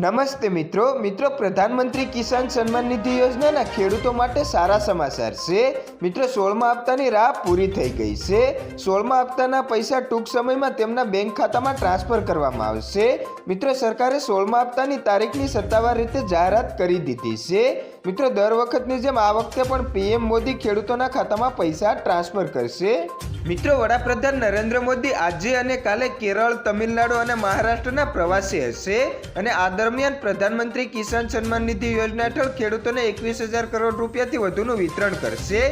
નમસ્તે મિત્રો. મિત્રો, પ્રધાનમંત્રી કિસાન સન્માન નિધિ યોજનાના ખેડૂતો માટે સારા સમાચાર છે. મિત્રો, સોળમા હપ્તાની રાહ પૂરી થઈ ગઈ છે. સોળમા હપ્તાના પૈસા ટૂંક સમયમાં તેમના બેંક ખાતામાં ટ્રાન્સફર કરવામાં આવશે. મિત્રો, સરકારે સોળમા હપ્તાની તારીખની સત્તાવાર રીતે જાહેરાત કરી દીધી છે. મિત્રો, દર વખતની જેમ આ વખતે પણ પીએમ મોદી ખેડૂતોના ખાતામાં પૈસા ટ્રાન્સફર કરશે. મિત્રો, વડાપ્રધાન નરેન્દ્ર મોદી આજે અને કાલે કેરળ, તમિલનાડુ અને મહારાષ્ટ્રના પ્રવાસે હશે અને આ દરમિયાન પ્રધાનમંત્રી કિસાન સન્માન નિધિ યોજના હેઠળ ખેડૂતોને એકવીસ હજાર કરોડ રૂપિયાથી વધુનું વિતરણ કરશે.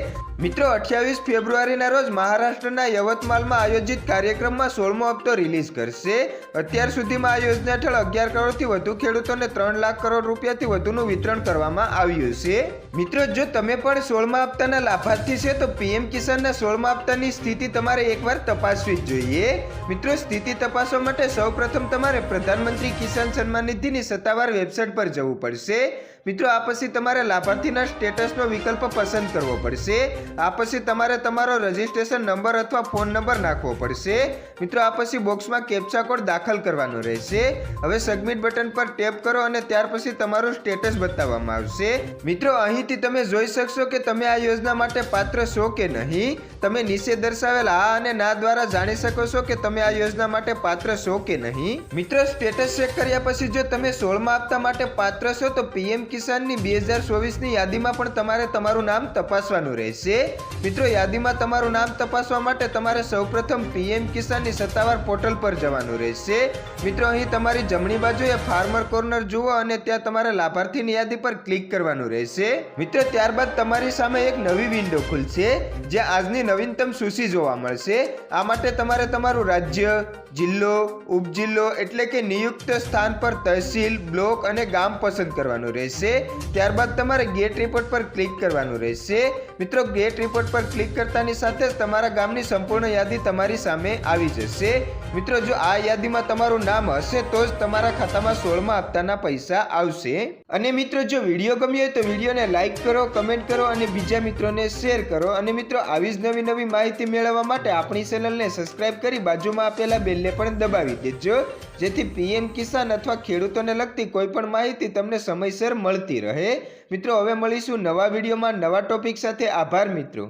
મિત્રો, અઠ્યાવીસ ફેબ્રુઆરીના રોજ મહારાષ્ટ્રના યવતમાલમાં આયોજિત કાર્યક્રમમાં સોળમો હપ્તો રિલીઝ કરશે. અત્યાર સુધીમાં આ યોજના હેઠળ અગિયાર કરોડથી વધુ ખેડૂતોને ત્રણ લાખ કરોડ રૂપિયાથી વધુનું વિતરણ કરવામાં આવ્યું છે. મિત્રો, જો તમે પણ સોળમા હપ્તાના લાભાર્થી છે, તો પીએમ કિસાનના સોળમા હપ્તાની સ્થિતિ તમારે એકવાર તપાસવી જ જોઈએ. મિત્રો, સ્થિતિ તપાસવા માટે સૌપ્રથમ તમારે પ્રધાનમંત્રી કિસાન સન્માન નિધિની સત્તાવાર વેબસાઇટ પર જવું પડશે. મિત્રો, આ પછી તમારે લાભાર્થીના સ્ટેટસનો વિકલ્પ પસંદ કરવો પડશે. આ પછી તમારે તમારો રજિસ્ટ્રેશન નંબર અથવા ફોન નંબર નાખવો પડશે. મિત્રો, આ પછી બોક્સમાં કેપ્ચા કોડ દાખલ કરવાનો રહેશે. હવે સબમિટ બટન પર ટેપ કરો અને ત્યાર પછી તમારું સ્ટેટસ બતાવવામાં આવશે. મિત્રો, અહીંથી તમે જોઈ શકશો કે તમે આ યોજના માટે પાત્ર છો કે નહીં. તમે નીચે દર્શાવેલ હા અને ના દ્વારા જાણી શકો છો કે તમે આ યોજના માટે પાત્ર છો કે નહીં. મિત્રો સ્ટેટસ ચેક કર્યા પછી જો તમે સોળમાં હપ્તા માટે પાત્ર છો તો પીએમ કિસાનની બે હજાર ચોવીસની યાદીમાં પણ તમારે તમારું નામ તપાસવાનું રહેશે. મિત્રો, યાદીમાં તમારું નામ તપાસવા માટે તમારે સૌપ્રથમ પીએમ કિસાનની સત્તાવાર પોર્ટલ પર જવાનું રહેશે. મિત્રો, અહીં તમારી જમણી બાજુએ ફાર્મર કોર્નર જુઓ અને ત્યાં તમારે લાભાર્થીની યાદી પર ક્લિક કરવાનું રહેશે. મિત્રો, ત્યારબાદ તમારી સામે એક નવી વિન્ડો ખુલશે જ્યાં આજની નવીનતમ સૂચિ જોવા મળશે. આ માટે તમારે તમારું રાજ્ય, જિલ્લો, ઉપજિલ્લો એટલે કે નિયુક્ત સ્થાન પર તહેસીલ, બ્લોક અને ગામ પસંદ કરવાનું રહેશે. ત્યારબાદ તમારે ગેટ રિપોર્ટ પર ક્લિક કરવાનું રહેશે. મિત્રો, ગેટ રિપોર્ટ પર ક્લિક કરતાની સાથે જ તમારા ગામની સંપૂર્ણ યાદી તમારી સામે આવી જશે. મિત્રો, જો આ યાદીમાં તમારું નામ હશે, તો જ તમારા ખાતામાં સોળમાં હપ્તાના પૈસા આવશે. અને મિત્રો, જો વીડિયો ગમ્યો હોય તો વિડીયોને લાઇક કરો, કમેન્ટ કરો અને બીજા મિત્રોને શેર કરો. અને મિત્રો, આવી જ નવી નવી માહિતી મેળવવા માટે આપણી ચેનલને સબસ્ક્રાઇબ કરી બાજુમાં આપેલા બેલને પણ દબાવી દેજો. જેથી પીએમ કિસાન અથવા ખેડૂતોને લગતી કોઈપણ માહિતી તમને સમયસર મળતી રહે. મિત્રો, હવે મળીશું નવા વિડીયોમાં નવા ટોપિક સાથે. આભાર, મિત્રો.